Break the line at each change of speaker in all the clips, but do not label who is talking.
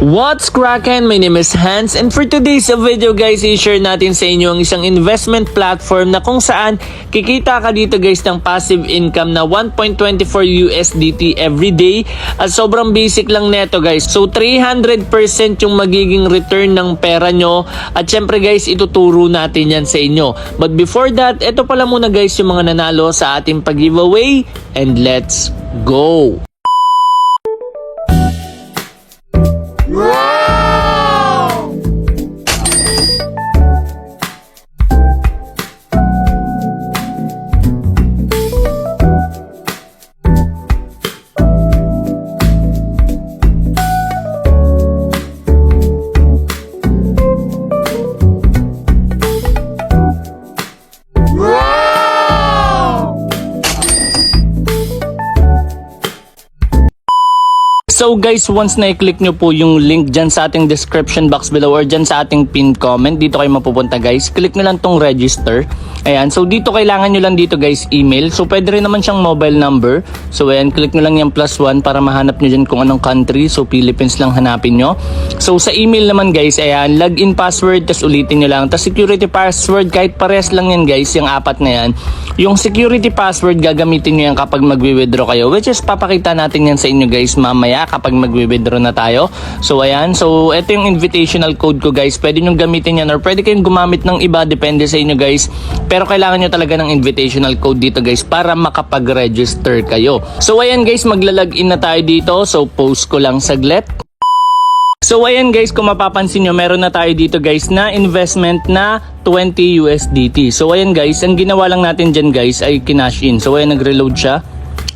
What's crackin? My name is Hans and for today's video guys, i-share natin sa inyo ang isang investment platform na kung saan kikita ka dito guys ng passive income na 1.24 USDT every day at sobrang basic lang neto guys. So 300% yung magiging return ng pera nyo at syempre guys, ituturo natin yan sa inyo. But before that, ito pala muna guys yung mga nanalo sa ating pag-giveaway and let's go! So guys, once na-click nyo po yung link dyan sa ating description box below or dyan sa ating pinned comment, dito kayo mapupunta guys. Click nyo lang tong register. Ayan, so dito kailangan nyo lang dito guys email. So pwede rin naman siyang mobile number. So ayan, click nyo lang yung plus one para mahanap nyo dyan kung anong country. So Philippines lang hanapin nyo. So sa email naman guys, ayan, login password, tas ulitin nyo lang. Tas security password, kahit pares lang yan guys, yung apat na yan. Yung security password, gagamitin nyo yan kapag magwi-withdraw kayo. Which is papakita natin yan sa inyo guys mamaya kapag magwi-withdraw na tayo. So ayan, so ito yung invitational code ko guys. Pwede nyo gamitin yan or pwede kayong gumamit ng iba, depende sa inyo guys. Pero kailangan nyo talaga ng invitational code dito guys para makapag-register kayo. So ayan guys, maglalagin na tayo dito. So post ko lang saglit. So ayan guys, kung mapapansin nyo, meron na tayo dito guys na investment na 20 USDT. So ayan guys, ang ginawa lang natin dyan guys ay kinash in. So ayan, nag-reload siya.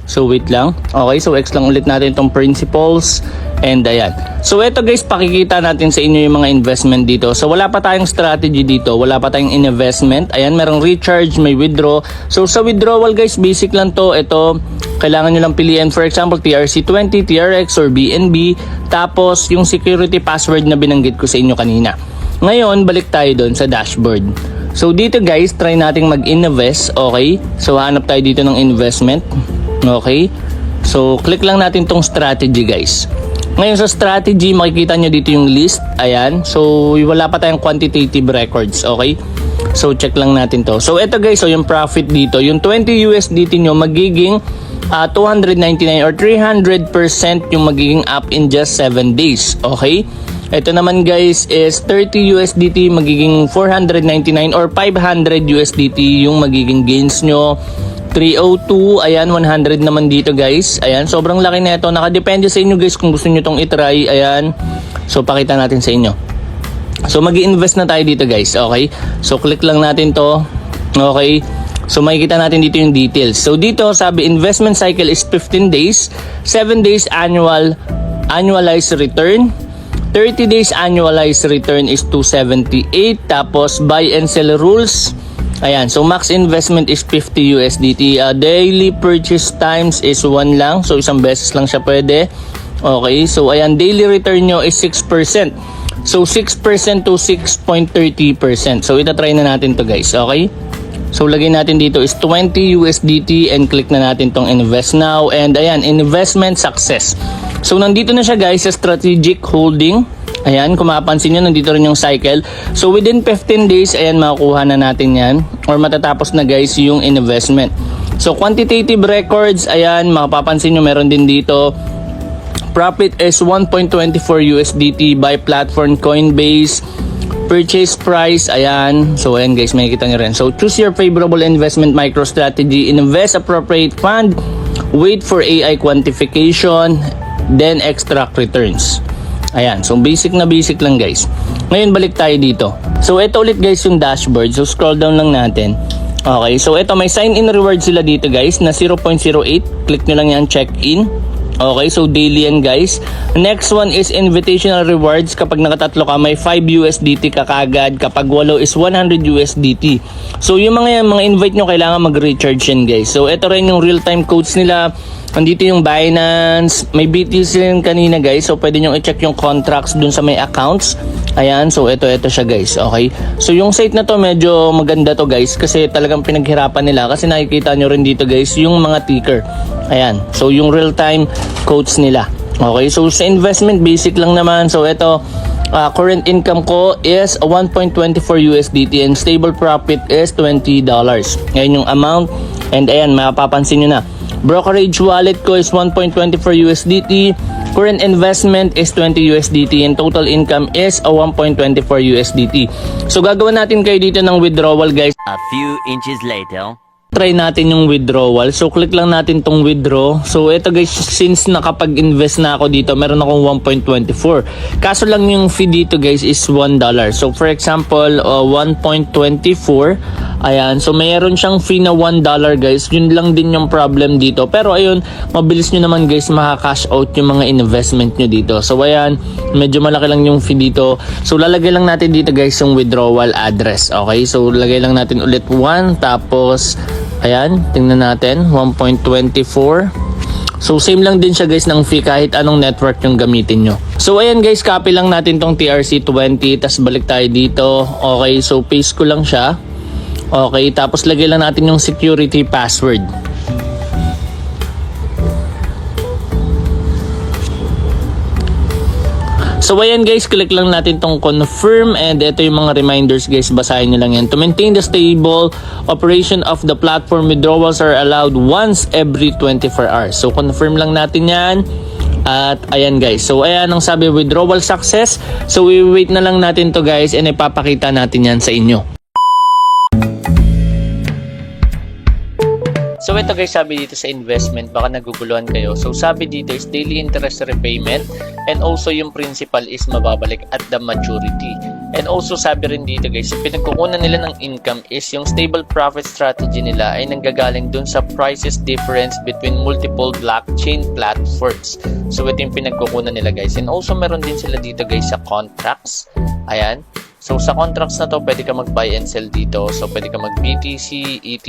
So wait lang. Okay, so X lang ulit natin itong principles. And ayan. So ito guys, pakikita natin sa inyo yung mga investment dito. So wala pa tayong strategy dito. Wala pa tayong investment. Ayan, merong recharge, may withdraw. So sa withdrawal guys, basic lang to. Ito, kailangan nyo lang piliin. For example, TRC20, TRX, or BNB. Tapos yung security password na binanggit ko sa inyo kanina. Ngayon, balik tayo doon sa dashboard. So dito guys, try nating mag-invest. Okay? So hanap tayo dito ng investment. Okay? So, click lang natin tong strategy guys. Ngayon sa strategy, makikita nyo dito yung list. Ayan. So, wala pa tayong quantitative records. Okay? So, check lang natin to. So, ito guys, so yung profit dito, yung 20 USDT nyo magiging ah, 299 or 300% yung magiging up in just 7 days. Okay? Ito naman guys is 30 USDT magiging 499 or 500 USDT yung magiging gains nyo. 302, ayan 100 naman dito guys. Ayan, sobrang laki na ito. Nakadepende sa inyo guys kung gusto nyo tong itry. Ayan. So pakita natin sa inyo. So mag invest na tayo dito guys. Okay? So click lang natin to. Okay? So makikita natin dito yung details. So dito sabi investment cycle is 15 days, 7 days annual annualized return. 30 days annualized return is 278 tapos buy and sell rules Ayan, so max investment is 50 USDT. Uh, daily purchase times is 1 lang. So isang beses lang siya pwede. Okay, so ayan, daily return nyo is 6%. So 6% to 6.30%. So itatry na natin to guys, okay? So lagay natin dito is 20 USDT and click na natin tong invest now. And ayan, investment success. So nandito na siya guys sa strategic holding. Ayan, kung mapapansin nyo, nandito rin yung cycle. So, within 15 days, ayan, makukuha na natin yan. Or matatapos na guys yung investment. So, quantitative records, ayan, mapapansin nyo, meron din dito. Profit is 1.24 USDT by platform Coinbase. Purchase price, ayan. So, ayan guys, makikita nyo rin. So, choose your favorable investment micro-strategy. Invest appropriate fund. Wait for AI quantification. Then, extract returns. Ayan, so basic na basic lang guys. Ngayon balik tayo dito. So ito ulit guys yung dashboard. So scroll down lang natin. Okay, so ito may sign in reward sila dito guys na 0.08. Click nyo lang yan, check in. Okay, so daily yan guys. Next one is invitational rewards. Kapag nakatatlo ka, may 5 USDT ka kagad. Kapag walo is 100 USDT. So yung mga yan, mga invite nyo, kailangan mag-recharge yan guys. So ito rin yung real-time codes nila. Andito yung Binance, may BTC rin kanina guys. So pwede nyo i-check yung contracts dun sa may accounts. Ayan, so ito ito siya guys. Okay. So yung site na to medyo maganda to guys kasi talagang pinaghirapan nila kasi nakikita nyo rin dito guys yung mga ticker. Ayan. So yung real time codes nila. Okay, so sa investment, basic lang naman. So ito, ah, current income ko is 1.24 USDT and stable profit is $20. Ngayon yung amount. And ayan, mapapansin nyo na. Brokerage wallet ko is 1.24 USDT. Current investment is 20 USDT and total income is a 1.24 USDT. So gagawin natin kayo dito ng withdrawal guys
A few inches later.
try natin yung withdrawal. So, click lang natin tong withdraw. So, ito guys, since nakapag-invest na ako dito, meron akong 1.24. Kaso lang yung fee dito guys is $1. So, for example, uh, 1.24. Ayan. So, mayroon siyang fee na $1 guys. Yun lang din yung problem dito. Pero ayun, mabilis nyo naman guys maka-cash out yung mga investment nyo dito. So, ayan, medyo malaki lang yung fee dito. So, lalagay lang natin dito guys yung withdrawal address. Okay? So, lagay lang natin ulit 1. Tapos, ayan, tingnan natin. 1.24. So same lang din siya guys ng fee kahit anong network yung gamitin nyo. So ayan guys, copy lang natin tong TRC20 tas balik tayo dito. Okay, so paste ko lang siya. Okay, tapos lagay lang natin yung security password. So ayan guys, click lang natin tong confirm and ito yung mga reminders guys, basahin nyo lang yan. To maintain the stable operation of the platform, withdrawals are allowed once every 24 hours. So confirm lang natin yan. At ayan guys, so ayan ang sabi withdrawal success. So we wait na lang natin to guys and ipapakita natin yan sa inyo. So ito guys, sabi dito sa investment, baka naguguluhan kayo. So sabi dito is daily interest repayment and also yung principal is mababalik at the maturity. And also sabi rin dito guys, yung pinagkukunan nila ng income is yung stable profit strategy nila ay nanggagaling dun sa prices difference between multiple blockchain platforms. So ito yung pinagkukunan nila guys. And also meron din sila dito guys sa contracts. Ayan. So sa contracts na to, pwede ka mag-buy and sell dito. So pwede ka mag-BTC, ETH,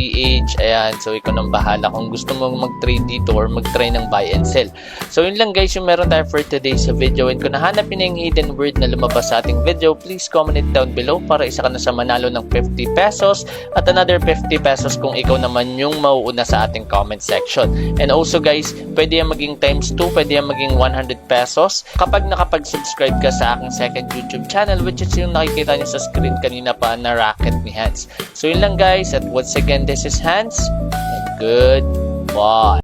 ayan. So ikaw nang bahala kung gusto mo mag-trade dito or mag-try ng buy and sell. So yun lang guys yung meron tayo for today's video. And kung nahanap yun yung hidden word na lumabas sa ating video, please comment it down below para isa ka na sa manalo ng 50 pesos at another 50 pesos kung ikaw naman yung mauuna sa ating comment section. And also guys, pwede yan maging times 2, pwede yan maging 100 pesos kapag nakapag-subscribe ka sa aking second YouTube channel which is yung nakikita niyo sa screen kanina pa na racket ni Hans. So yun lang guys at once again this is Hans and goodbye.